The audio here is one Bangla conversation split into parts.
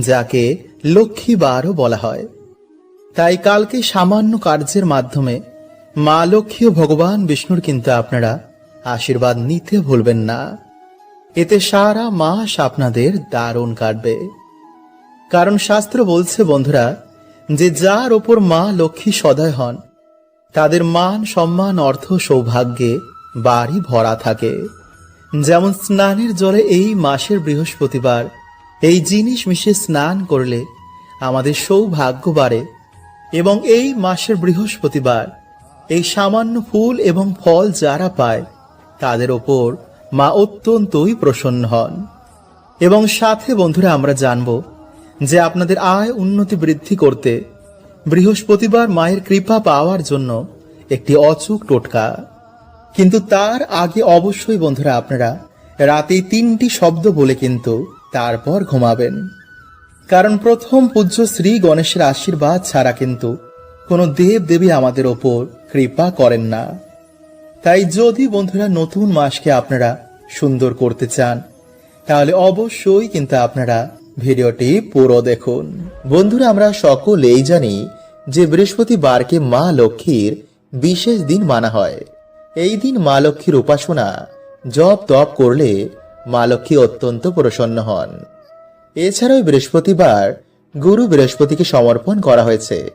যাকে লক্ষ্মীবারও বলা হয়। তাই কালকে সামান্য কার্যের মাধ্যমে মা লক্ষ্মী ও ভগবান বিষ্ণুর কিন্তু আপনারা আশীর্বাদ নিতে ভুলবেন না। এতে সারা মাস আপনাদের দারুণ কাটবে। কারণ শাস্ত্র বলছে, বন্ধুরা, যে যার ওপর মা লক্ষ্মী সদয় হন, তাদের মান, সম্মান, অর্থ, সৌভাগ্যে বাড়ি ভরা থাকে। যেমন স্নানের জলে এই মাসের বৃহস্পতিবার এই জিনিস মিশে স্নান করলে আমাদের সৌভাগ্য বাড়ে এবং এই মাসের বৃহস্পতিবার এই সামান্য ফুল এবং ফল যারা পায়, তাদের ওপর মা অত্যন্তই প্রসন্ন হন। এবং সাথে বন্ধুরা, আমরা জানব যে আপনাদের আয় উন্নতি বৃদ্ধি করতে বৃহস্পতিবার মায়ের কৃপা পাওয়ার জন্য একটি অচুক টোটকা। কিন্তু তার আগে অবশ্যই বন্ধুরা, আপনারা রাতে তিনটি শব্দ বলে কিন্তু তারপর ঘুমাবেন। কারণ প্রথম পূজ্য শ্রী গণেশের আশীর্বাদ ছাড়া কিন্তু কোনো দেব দেবী আমাদের ওপর কৃপা করেন না। তাই যদি বন্ধুরা নতুন মাসকে আপনারা সুন্দর করতে চান, তাহলে অবশ্যই কিন্তু আপনারা ভিডিওটি পুরো দেখুন। বন্ধুরা, আমরা সকলেই জানি যে বৃহস্পতিবারকে মা লক্ষ্মীর বিশেষ দিন মানা হয়। এই দিন মা লক্ষ্মীর উপাসনা জপ তপ করলে মা লক্ষ্মী অত্যন্ত প্রসন্ন হন। এছাড়াও বৃহস্পতিবার গুরু বৃহস্পতিকে সমর্পণ করা হয়েছে।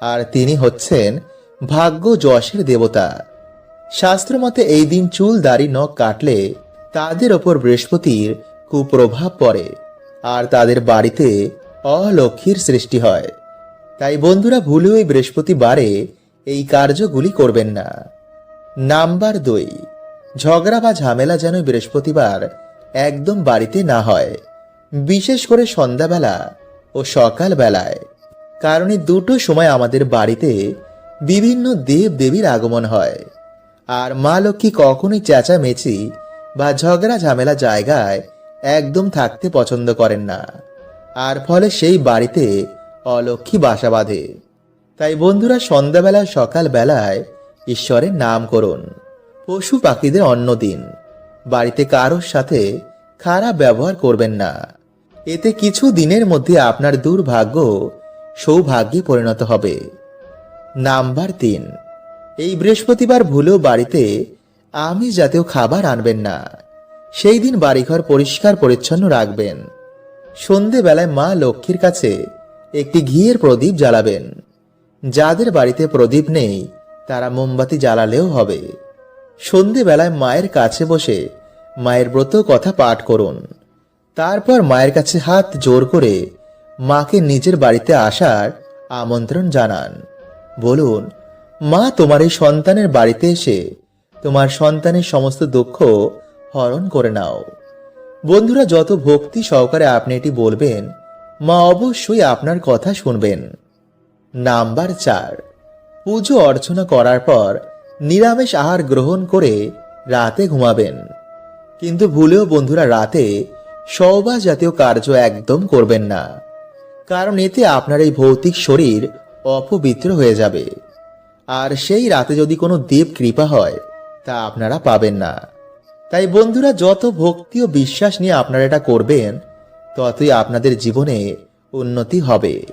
আর তিনি হচ্ছেন ভাগ্য যশের দেবতা। শাস্ত্র মতে এই দিন চুল, দাড়ি, নখ কাটলে তাদের ওপর বৃহস্পতির কুপ্রভাব পড়ে আর তাদের বাড়িতে অলক্ষীর সৃষ্টি হয়। তাই বন্ধুরা, ভুলেও এই বৃহস্পতিবারে এই কার্যগুলি করবেন না। নাম্বার দুই, ঝগড়া বা ঝামেলা যেন বৃহস্পতিবার একদম বাড়িতে না হয়, বিশেষ করে সন্ধ্যাবেলা ও সকাল বেলায় কারণ এই দুটো সময় আমাদের বাড়িতে বিভিন্ন দেব দেবীর আগমন হয়। আর মা লক্ষ্মী কখনোই চেঁচামেচি বা ঝগড়া ঝামেলা জায়গায় একদম থাকতে পছন্দ করেন না। আর ফলে সেই বাড়িতে অলক্ষ্মী বাসা বাঁধে। তাই বন্ধুরা সন্ধ্যাবেলা সকাল বেলায় ঈশ্বরের নাম করুন, পশু পাখিদের অন্য দিন বাড়িতে কারোর সাথে খারাপ ব্যবহার করবেন না। এতে কিছু দিনের মধ্যে আপনার দুর্ভাগ্য সৌভাগ্যে পরিণত হবে। নাম্বার তিন, এই বৃহস্পতিবার ভুলেও বাড়িতে আমি জাতীয় খাবার আনবেন না। সেই দিন বাড়িঘর পরিষ্কার পরিচ্ছন্ন রাখবেন। সন্ধেবেলায় মা লক্ষ্মীর কাছে একটি ঘিয়ের প্রদীপ জ্বালাবেন। যাদের বাড়িতে প্রদীপ নেই, তারা মোমবাতি জ্বালালেও হবে। সন্ধেবেলায় মায়ের কাছে বসে মায়ের ব্রত কথা পাঠ করুন। তারপর মায়ের কাছে হাত জোর করে মাকে নিজের বাড়িতে আসার আমন্ত্রণ জানান। বলুন, মা তোমার এই সন্তানের বাড়িতে এসে তোমার সন্তানের সমস্ত দুঃখ হরণ করে নাও। বন্ধুরা, যত ভক্তি সহকারে আপনি এটি বলবেন, মা অবশ্যই আপনার কথা শুনবেন। নাম্বার চার, পুজো অর্চনা করার পর নিরামিষ আহার গ্রহণ করে রাতে ঘুমাবেন। কিন্তু ভুলেও বন্ধুরা, রাতে সবা জাতীয় কার্য একদম করবেন না। কারণ এতে আপনার এই ভৌতিক শরীর অপবিত্র হয়ে যাবে। আর সেই রাতে যদি কোনো দেব কৃপা হয়, তা আপনারা পাবেন না। তাই বন্ধুরা, যত ভক্তি ও বিশ্বাস নিয়ে আপনারা এটা করবেন, ততই আপনাদের জীবনে উন্নতি হবে।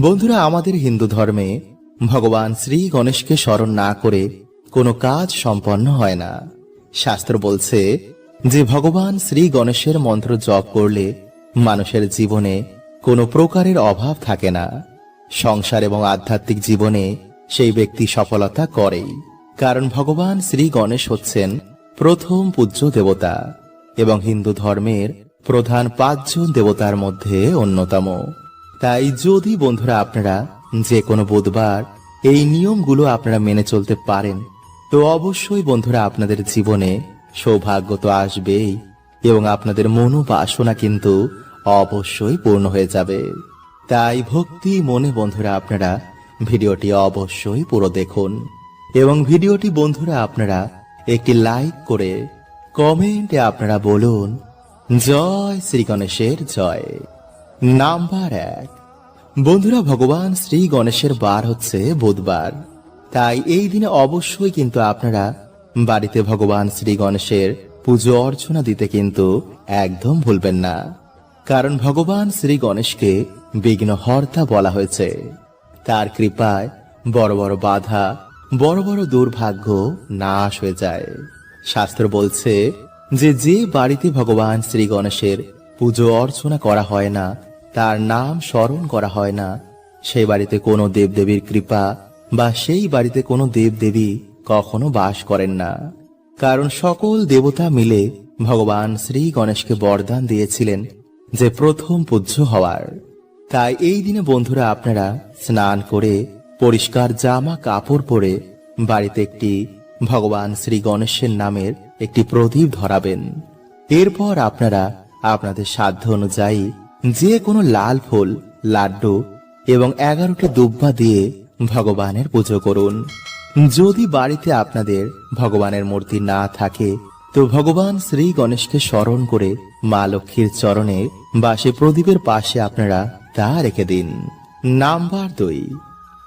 বন্ধুরা, আমাদের হিন্দু ধর্মে ভগবান শ্রী গণেশকে স্মরণ না করে কোনো কাজ সম্পন্ন হয় না। শাস্ত্র বলছে যে ভগবান শ্রী গণেশের মন্ত্র জপ করলে মানুষের জীবনে কোনো প্রকারের অভাব থাকে না। সংসার এবং আধ্যাত্মিক জীবনে সেই ব্যক্তি সফলতা করেই। কারণ ভগবান শ্রী গণেশ হচ্ছেন প্রথম পূজ্য দেবতা এবং হিন্দু ধর্মের প্রধান পাঁচজন দেবতার মধ্যে অন্যতম। তাই যদি বন্ধুরা আপনারা যে কোনো বুধবার এই নিয়মগুলো আপনারা মেনে চলতে পারেন, তো অবশ্যই বন্ধুরা আপনাদের জীবনে সৌভাগ্য তো আসবেই, এবং আপনাদের মনোবাসনা কিন্তু অবশ্যই পূর্ণ হয়ে যাবে। তাই ভক্তি মনে বন্ধুরা আপনারা ভিডিওটি অবশ্যই পুরো দেখুন, এবং ভিডিওটি বন্ধুরা আপনারা একটি লাইক করে কমেন্টে আপনারা বলুন, জয় শ্রী গণেশের জয়। নাম্বার এক, বন্ধুরা ভগবান শ্রী গণেশের বার হচ্ছে বুধবার। তাই এই দিনে অবশ্যই কিন্তু আপনারা বাড়িতে ভগবান শ্রী গণেশের পুজো অর্চনা দিতে কিন্তু একদম ভুলবেন না। কারণ ভগবান শ্রী গণেশকে বিঘ্নহর্তা বলা হয়েছে। তার কৃপায় বড় বড় বাধা, বড় বড় দুর্ভাগ্য নাশ হয়ে যায়। শাস্ত্র বলছে যে যে বাড়িতে ভগবান শ্রী গণেশের পুজো অর্চনা করা হয় না, তার নাম স্মরণ করা হয় না। সেই বাড়িতে কোনো দেবদেবীর কৃপা বা সেই বাড়িতে কোনো দেবদেবী কখনো বাস করেন না। কারণ সকল দেবতা মিলে ভগবান শ্রী গণেশকে বরদান দিয়েছিলেন যে প্রথম পূজ্য হওয়ার। তাই এই দিনে বন্ধুরা আপনারা স্নান করে পরিষ্কার জামা কাপড় পরে বাড়িতে একটি ভগবান শ্রী গণেশের নামের একটি প্রদীপ ধরাবেন। এরপর আপনারা আপনাদের সাধ্য অনুযায়ী যে কোনো লাল ফুল, লাড্ডু এবং এগারোটি দুব্বা দিয়ে ভগবানের পুজো করুন। যদি বাড়িতে আপনাদের ভগবানের মূর্তি না থাকে, তো ভগবান শ্রী গণেশকে স্মরণ করে মা লক্ষ্মীর চরণে বা সে প্রদীপের পাশে আপনারা তা রেখে দিন। নাম্বার দুই।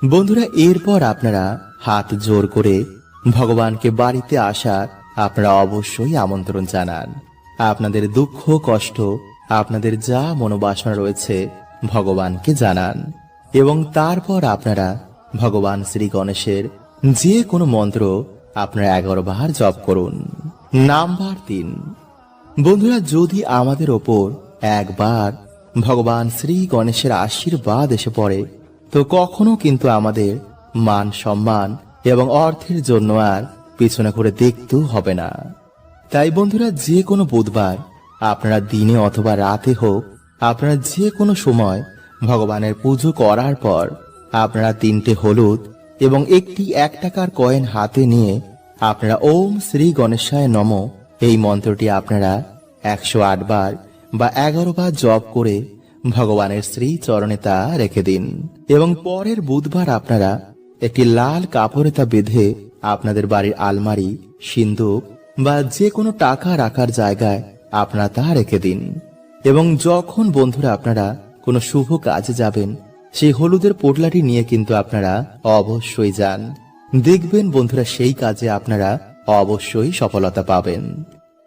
বন্ধুরা, এরপর আপনারা হাত জোর করে ভগবানকে বাড়িতে আসার আপনারা অবশ্যই আমন্ত্রণ জানান। আপনাদের দুঃখ, কষ্ট, আপনাদের যা মনোবাসনা রয়েছে ভগবানকে জানান। এবং তারপর আপনারা ভগবান শ্রী গণেশের যে কোনো মন্ত্র আপনারা এগারো বার জপ করুন। নাম্বার তিন। বন্ধুরা, যদি আমাদের ওপর একবার ভগবান শ্রী গণেশের আশীর্বাদ এসে পড়ে, তো কখনো কিন্তু আমাদের মান সম্মান এবং অর্থের জন্য আর পিছনে করে দেখতেও হবে না। তাই বন্ধুরা, যে কোনো বুধবার, আপনারা দিনে অথবা রাতে হোক, আপনারা যে কোনো সময় ভগবানের পুজো করার পর আপনারা তিনটে হলুদ এবং একটি এক টাকার কয়েন হাতে নিয়ে আপনারা ওম শ্রী গণেশায় নম। এই মন্ত্রটি আপনারা একশো বার বা এগারো বার জপ করে ভগবানের শ্রী চরণে তা রেখে দিন। এবং পরের বুধবার আপনারা একটি লাল কাপড়ে তা বেঁধে আপনাদের বাড়ির আলমারি সিন্ধুক বা যে কোনো টাকা রাখার জায়গায় আপনারা তা রেখে দিন। এবং যখন বন্ধুরা আপনারা কোনো শুভ কাজে যাবেন সেই হলুদের পোটলাটি নিয়ে কিন্তু আপনারা অবশ্যই যান। দেখবেন বন্ধুরা সেই কাজে আপনারা অবশ্যই সফলতা পাবেন।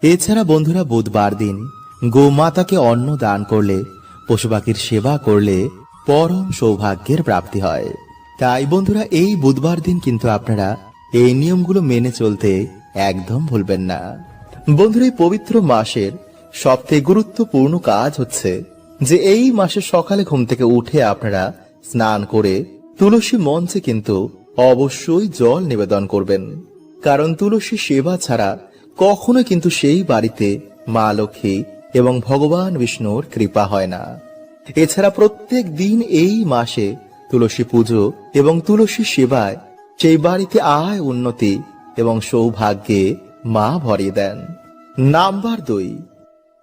এছাড়া বন্ধুরা বুধবার দিন গোমাতাকে অন্ন দান করলে, পশু পাখির সেবা করলে পরম সৌভাগ্যের প্রাপ্তি হয়। তাই বন্ধুরা এই বুধবার দিন কিন্তু আপনারা এই নিয়মগুলো মেনে চলতে একদম ভুলবেন না। বন্ধুরা এই পবিত্র মাসের সবথেকে গুরুত্বপূর্ণ কাজ হচ্ছে যে এই মাসে সকালে ঘুম থেকে উঠে আপনারা স্নান করে তুলসী মঞ্চে কিন্তু অবশ্যই জল নিবেদন করবেন। কারণ তুলসী সেবা ছাড়া কখনো কিন্তু সেই বাড়িতে মা লক্ষ্মী এবং ভগবান বিষ্ণুর কৃপা হয় না। এছাড়া প্রত্যেক দিন এই মাসে তুলসী পুজো এবং তুলসী সেবায় সেই বাড়িতে আয় উন্নতি এবং সৌভাগ্যে মা ভরিয়ে দেন। নাম্বার দুই।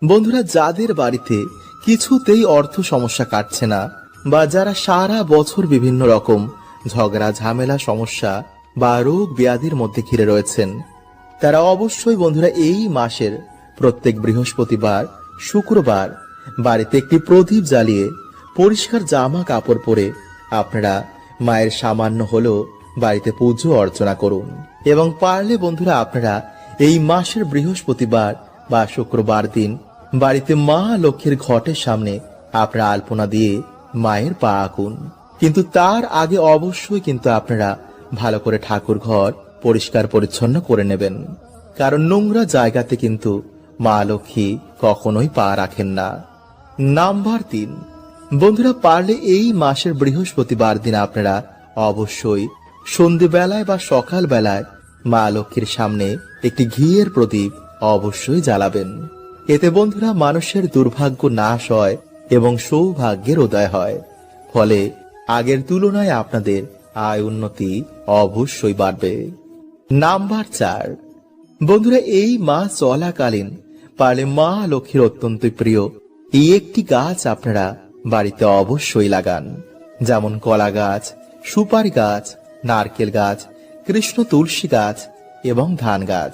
বন্ধুরা, যাদের বাড়িতে কিছুতেই অর্থ সমস্যা কাটছে না, বা যারা সারা বছর বিভিন্ন রকম ঝগড়া, ঝামেলা, সমস্যা বা রোগ ব্যাধির মধ্যে ঘিরে রয়েছেন, তারা অবশ্যই বন্ধুরা এই মাসের প্রত্যেক বৃহস্পতিবার, শুক্রবার বাড়িতে একটি প্রদীপ জ্বালিয়ে পরিষ্কার জামা কাপড় পরে আপনারা মায়ের সামান্য হলো বাড়িতে পুজো অর্চনা করুন। এবং পারলে বন্ধুরা আপনারা এই মাসের বৃহস্পতিবার বা শুক্রবার দিন বাড়িতে মা লক্ষ্মীর ঘটের সামনে আপনারা আলপনা দিয়ে মায়ের পা আঁকুন। কিন্তু তার আগে অবশ্যই কিন্তু আপনারা ভালো করে ঠাকুর ঘর পরিষ্কার পরিচ্ছন্ন করে নেবেন। কারণ নোংরা জায়গাতে কিন্তু মা লক্ষ্মী কখনোই পা রাখেন না। নাম্বার তিন। বন্ধুরা, পারলে এই মাসের বৃহস্পতিবার দিন আপনারা অবশ্যই সন্ধেবেলায় বা সকাল বেলায় মা লক্ষ্মীর সামনে একটি ঘিয়ের প্রদীপ অবশ্যই জ্বালাবেন। এতে বন্ধুরা মানুষের দুর্ভাগ্য নাশ হয় এবং সৌভাগ্যের উদয় হয়। ফলে আগের তুলনায় আপনাদের আয় উন্নতি অবশ্যই বাড়বে। নাম্বার চার। বন্ধুরা, এই মাস চলাকালীন পারলে মা লক্ষ্মীর অত্যন্ত প্রিয়। এই একটি গাছ আপনারা বাড়িতে অবশ্যই লাগান। যেমন কলা গাছ, সুপারি গাছ, নারকেল গাছ, কৃষ্ণ তুলসী গাছ এবং ধান গাছ।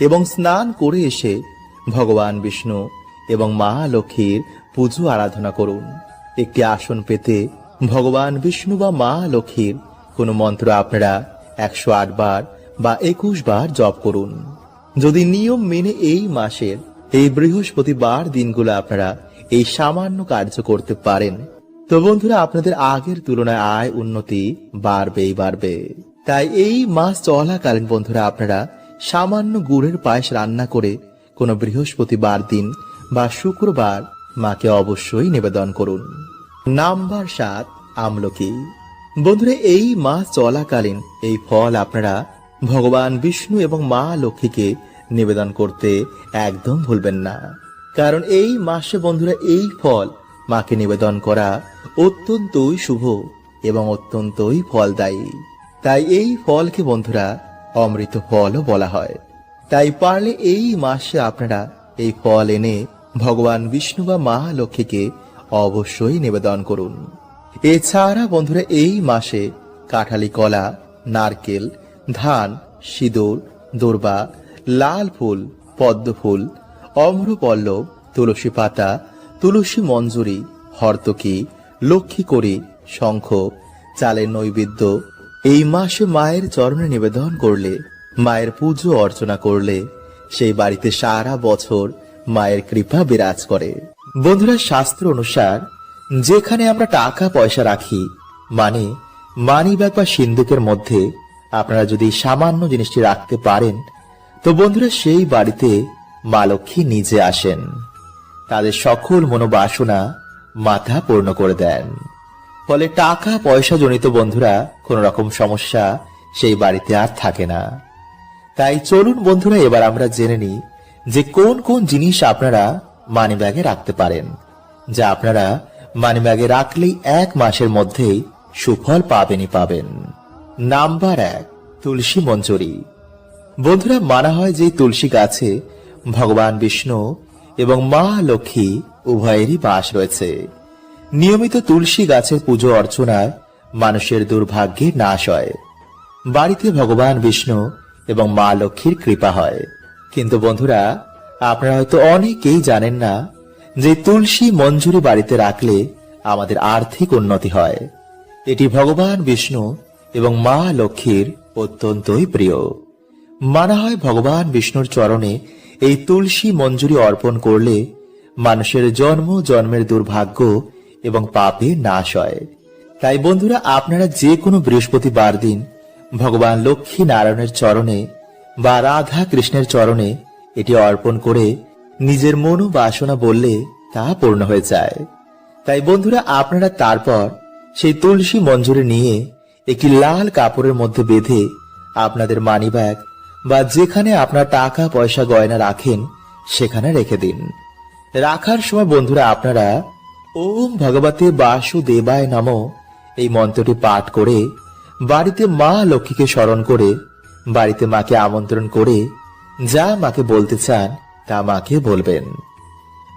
এবং স্নান করে এসে ভগবান বিষ্ণু এবং মা লক্ষ্মীর পুজো আরাধনা করুন। একটি আসন পেতে ভগবান বিষ্ণু বা মা লক্ষ্মীর কোনো মন্ত্র আপনারা একশো আট বার বা একুশ বার জপ করুন। যদি নিয়ম মেনে এই মাসের, এই বৃহস্পতিবার দিনগুলো আপনারা এই সামান্য কার্য করতে পারেন, তো বন্ধুরা আপনাদের আগের তুলনায় আয় উন্নতি বাড়বেই বাড়বে। তাই এই মাস চলাকালীন বন্ধুরা আপনারা সামান্য গুড়ের পায়েস রান্না করে কোনো বৃহস্পতিবার দিন বা শুক্রবার মাকে অবশ্যই নিবেদন করুন। নাম্বার সাত, আমলকি। বন্ধুরা, এই মাস চলাকালীন এই ফল আপনারা ভগবান বিষ্ণু এবং মা লক্ষ্মীকে নিবেদন করতে একদম ভুলবেন না। কারণ এই মাসে বন্ধুরা, এই ফল মাকে নিবেদন করা অত্যন্তই শুভ এবং অত্যন্তই ফলদায়ী। তাই এই ফলকে বন্ধুরা অমৃত ফলও বলা হয়। তাই পারলে এই মাসে আপনারা এই ফল এনে ভগবান বিষ্ণু বা মা লক্ষ্মীকে অবশ্যই নিবেদন করুন। এছাড়া বন্ধুরা, এই মাসে কাঠালি কলা, নারকেল, ধান, সিঁদুর, দোরবা, লাল ফুল, পদ্ম ফুল, অম্রপল্লব, তুলসী পাতা, তুলসী মঞ্জুরি, হর্তকি, লক্ষ্মী করি শঙ্খ, চালের নৈবেদ্য এই মাসে মায়ের চরণে নিবেদন করলে, মায়ের পুজো অর্চনা করলে, সেই বাড়িতে সারা বছর মায়ের কৃপা বিরাজ করে। বন্ধুরা, শাস্ত্র অনুসার, যেখানে আমরা টাকা পয়সা রাখি মানে মানি ব্যাগ বা সিন্ধুকের মধ্যে আপনারা যদি সামান্য জিনিসটি রাখতে পারেন, তো বন্ধুরা, সেই বাড়িতে মা লক্ষ্মী নিজে আসেন। তাদের সকল মনোবাসনা মাথা পূর্ণ করে দেন। ফলে টাকা পয়সা জনিত বন্ধুরা কোন রকম সমস্যা সেই বাড়িতে আর থাকে না। তাই চলুন বন্ধুরা, এবার আমরা জেনে নিই যে কোন কোন জিনিস আপনারা মানি ব্যাগে রাখতে পারেন, যা আপনারা মানি ব্যাগে রাখলেই এক মাসের মধ্যেই সুফল পাবেনই পাবেন। নাম্বার এক, তুলসী মঞ্জুরি। বন্ধুরা, মানা হয় যে তুলসী গাছে ভগবান বিষ্ণু এবং মা লক্ষ্মী উভয়েরই বাস রয়েছে। নিয়মিত তুলসী গাছের পুজো অর্চনায় মানুষের দুর্ভাগ্যে নাশ হয়। বাড়িতে ভগবান বিষ্ণু এবং মা লক্ষ্মীর কৃপা হয়। কিন্তু বন্ধুরা, আপনারা হয়তো অনেকেই জানেন না যে তুলসী মঞ্জুরি বাড়িতে রাখলে আমাদের আর্থিক উন্নতি হয়। এটি ভগবান বিষ্ণু এবং মা লক্ষ্মীর অত্যন্তই প্রিয়। মানা হয় ভগবান বিষ্ণুর চরণে এই তুলসী মঞ্জুরি অর্পণ করলে মানুষের জন্ম জন্মের দুর্ভাগ্য এবং পাপে নাশ হয়। তাই বন্ধুরা, আপনারা যে কোনো বৃহস্পতিবার দিন ভগবান লক্ষ্মী নারায়ণের চরণে বা রাধা কৃষ্ণের চরণে এটি অর্পণ করে নিজের মনো বাসনা বললে তা পূর্ণ হয়ে যায়। তাই বন্ধুরা, আপনারা তারপর সেই তুলসী মঞ্জুরি নিয়ে একটি লাল কাপড়ের মধ্যে বেঁধে আপনাদের মানিব্যাগ বা যেখানে আপনার টাকা পয়সা গয়না রাখেন, সেখানে রেখে দিন। রাখার সময় বন্ধুরা, আপনারা ওম ভগবতে বাসুদেবায় নম। এই মন্ত্রটি পাঠ করে বাড়িতে মা লক্ষ্মীকে স্মরণ করে, বাড়িতে মাকে আমন্ত্রণ করে যা মাকে বলতে চান তা মাকে বলবেন।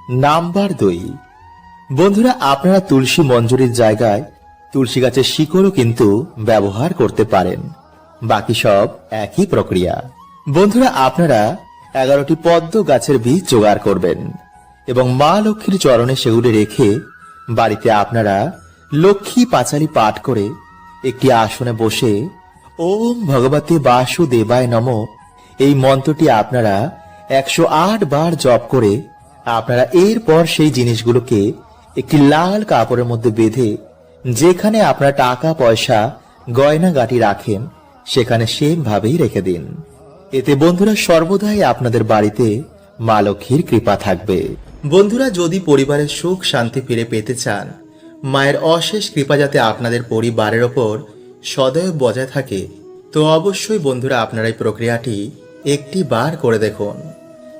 নাম্বার দুই। বন্ধুরা, আপনারা তুলসী মঞ্জুরির জায়গায় তুলসী গাছের শিকড়ও কিন্তু ব্যবহার করতে পারেন। বাকি সব একই প্রক্রিয়া। বন্ধুরা, আপনারা এগারোটি পদ্ম গাছের বীজ জোগাড় করবেন। এবং মা লক্ষ্মীর চরণে সেগুলি রেখে বাড়িতে আপনারা লক্ষ্মী পাঁচালি পাঠ করে একটি আসনে বসে ওম ভগবতে বাসুদেবায় নম এই মন্ত্রটি আপনারা একশো আট বার জপ করে আপনারা এরপর সেই জিনিসগুলোকে একটি লাল কাপড়ের মধ্যে বেঁধে যেখানে আপনারা টাকা, পয়সা, গয়নাগাটি রাখেন, সেখানে সেম ভাবেই রেখে দিন। এতে বন্ধুরা সর্বদাই আপনাদের বাড়িতে মা লক্ষ্মীর কৃপা থাকবে। বন্ধুরা, যদি পরিবারের সুখ শান্তি ফিরে পেতে চান, মায়ের অশেষ কৃপা যাতে আপনাদের পরিবারের ওপর সদয় বজায় থাকে, তো অবশ্যই বন্ধুরা আপনারা এই প্রক্রিয়াটি একটি বার করে দেখুন।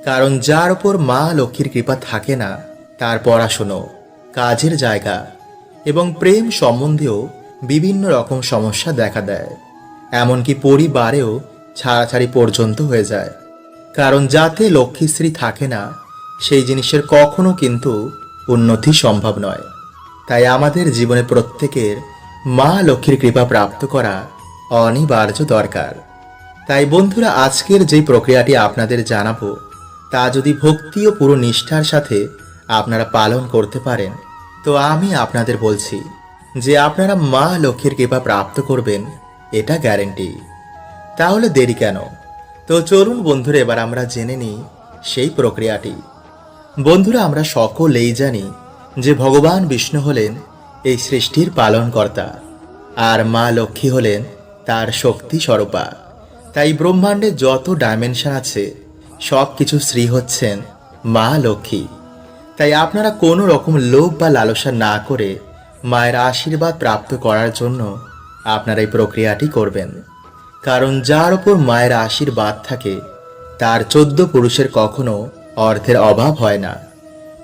কারণ যার ওপর মা লক্ষ্মীর কৃপা থাকে না, তার পড়াশুনো, কাজের জায়গা এবং প্রেম সম্বন্ধেও বিভিন্ন রকম সমস্যা দেখা দেয়। এমনকি পরিবারেও ছাড়াছাড়ি পর্যন্ত হয়ে যায়। কারণ যাতে লক্ষ্মীশ্রী থাকে না সেই জিনিসের কখনো কিন্তু উন্নতি সম্ভব নয়। তাই আমাদের জীবনে প্রত্যেকের মা লক্ষ্মীর কৃপা প্রাপ্ত করা অনিবার্য দরকার। তাই বন্ধুরা, আজকের যেই প্রক্রিয়াটি আপনাদের জানাব, তা যদি ভক্তি ও পুরো নিষ্ঠার সাথে আপনারা পালন করতে পারেন, তো আমি আপনাদের বলছি যে আপনারা মা লক্ষ্মীর কৃপা প্রাপ্ত করবেন, এটা গ্যারেন্টি। তাহলে দেরি কেন? তো চলুন বন্ধুরা, এবার আমরা জেনে নিই সেই প্রক্রিয়াটি। বন্ধুরা, আমরা সকলেই জানি যে ভগবান বিষ্ণু হলেন এই সৃষ্টির পালনকর্তা আর মা লক্ষ্মী হলেন তার শক্তি স্বরূপা। তাই ব্রহ্মাণ্ডে যত ডাইমেনশন আছে সব কিছু শ্রী হচ্ছেন মা লক্ষ্মী। তাই আপনারা কোনো রকম লোভ বা লালসা না করে মায়ের আশীর্বাদ প্রাপ্ত করার জন্য আপনারা এই প্রক্রিয়াটি করবেন। কারণ যার ওপর মায়ের আশীর্বাদ থাকে, তার চোদ্দ পুরুষের কখনো অর্থের অভাব হয় না।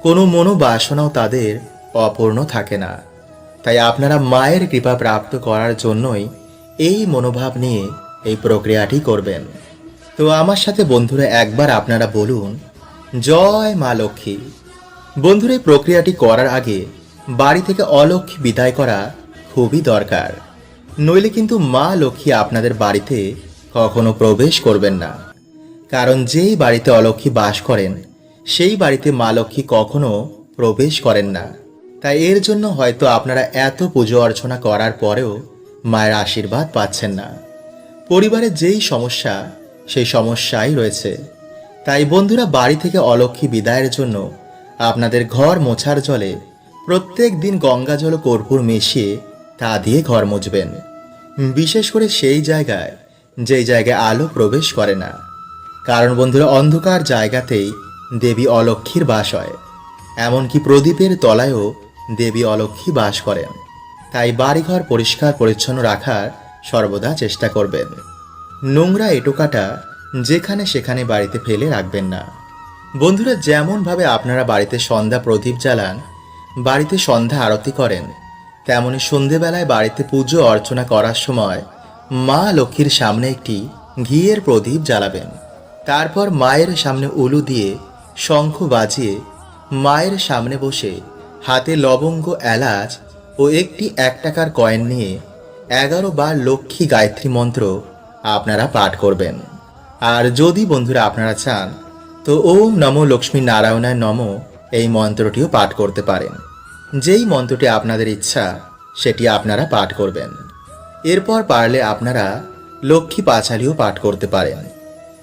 কোনো মনোবাসনাও তাদের অপূর্ণ থাকে না। তাই আপনারা মায়ের কৃপা প্রাপ্ত করার জন্যই এই মনোভাব নিয়ে এই প্রক্রিয়াটি করবেন। তো আমার সাথে বন্ধুরা একবার আপনারা বলুন, জয় মা লক্ষ্মী। বন্ধুরা, এই প্রক্রিয়াটি করার আগে বাড়ি থেকে অলক্ষ্মী বিদায় করা খুবই দরকার। নইলে কিন্তু মা লক্ষ্মী আপনাদের বাড়িতে কখনো প্রবেশ করবেন না। কারণ যেই বাড়িতে অলক্ষ্মী বাস করেন, সেই বাড়িতে মা লক্ষ্মী কখনো প্রবেশ করেন না। তাই এর জন্য হয়তো আপনারা এত পুজো অর্চনা করার পরেও মায়ের আশীর্বাদ পাচ্ছেন না। পরিবারে যেই সমস্যা, সেই সমস্যাই রয়েছে। তাই বন্ধুরা, বাড়ি থেকে অলক্ষ্মী বিদায়ের জন্য আপনাদের ঘর মোছার জলে প্রত্যেক দিন গঙ্গা জল কর্পূর মিশিয়ে তা দিয়ে ঘর মুছবেন। বিশেষ করে সেই জায়গায়, যেই জায়গায় আলো প্রবেশ করে না। কারণ বন্ধুরা, অন্ধকার জায়গাতেই দেবী অলক্ষ্মীর বাস হয়। এমনকি প্রদীপের তলায়ও দেবী অলক্ষ্মী বাস করেন। তাই বাড়িঘর পরিষ্কার পরিচ্ছন্ন রাখার সর্বদা চেষ্টা করবেন। নোংরা এটোকাটা যেখানে সেখানে বাড়িতে ফেলে রাখবেন না। বন্ধুরা, যেমনভাবে আপনারা বাড়িতে সন্ধ্যা প্রদীপ জ্বালান, বাড়িতে সন্ধ্যা আরতি করেন, তেমনি সন্ধেবেলায় বাড়িতে পুজো অর্চনা করার সময় মা লক্ষ্মীর সামনে একটি ঘিয়ের প্রদীপ জ্বালাবেন। তারপর মায়ের সামনে উলু দিয়ে শঙ্খ বাজিয়ে মায়ের সামনে বসে হাতে লবঙ্গ, এলাচ ও একটি এক টাকার কয়েন নিয়ে এগারো বার লক্ষ্মী গায়ত্রী মন্ত্র আপনারা পাঠ করবেন। আর যদি বন্ধুরা আপনারা চান, তো ওম নমো লক্ষ্মী নারায়ণায় নম এই মন্ত্রটিও পাঠ করতে পারেন। যেই মন্ত্রটি আপনাদের ইচ্ছা, সেটি আপনারা পাঠ করবেন। এরপর পারলে আপনারা লক্ষ্মী পাঁচালিও পাঠ করতে পারেন।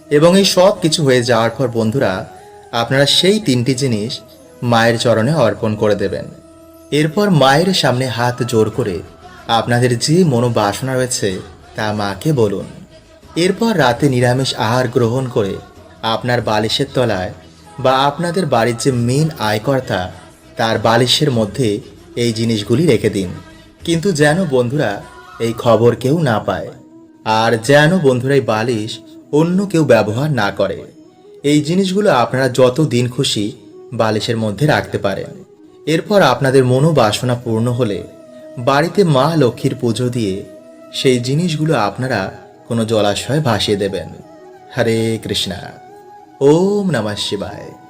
এবং এই সব কিছু হয়ে যাওয়ার পর বন্ধুরা, আপনারা সেই তিনটি জিনিস মায়ের চরণে অর্পণ করে দেবেন। এরপর মায়ের সামনে হাত জোর করে আপনাদের যে মনোবাসনা রয়েছে তা মাকে বলুন। এরপর রাতে নিরামিষ আহার গ্রহণ করে আপনার বালিশের তলায় বা আপনাদের বাড়ির যে মেন আয়কর্তা, তার বালিশের মধ্যে এই জিনিসগুলি রেখে দিন। কিন্তু যেন বন্ধুরা, এই খবর কেউ না পায়। আর যেন বন্ধুরা, এই বালিশ অন্য কেউ ব্যবহার না করে। এই জিনিসগুলো আপনারা যত দিন খুশি বালিশের মধ্যে রাখতে পারেন। এরপর আপনাদের মনোবাসনা পূর্ণ হলে বাড়িতে মা লক্ষ্মীর পুজো দিয়ে সেই জিনিসগুলো আপনারা কোনো জলাশয়ে ভাসিয়ে দেবেন। হরে কৃষ্ণা। ওম নমঃ শিবায়।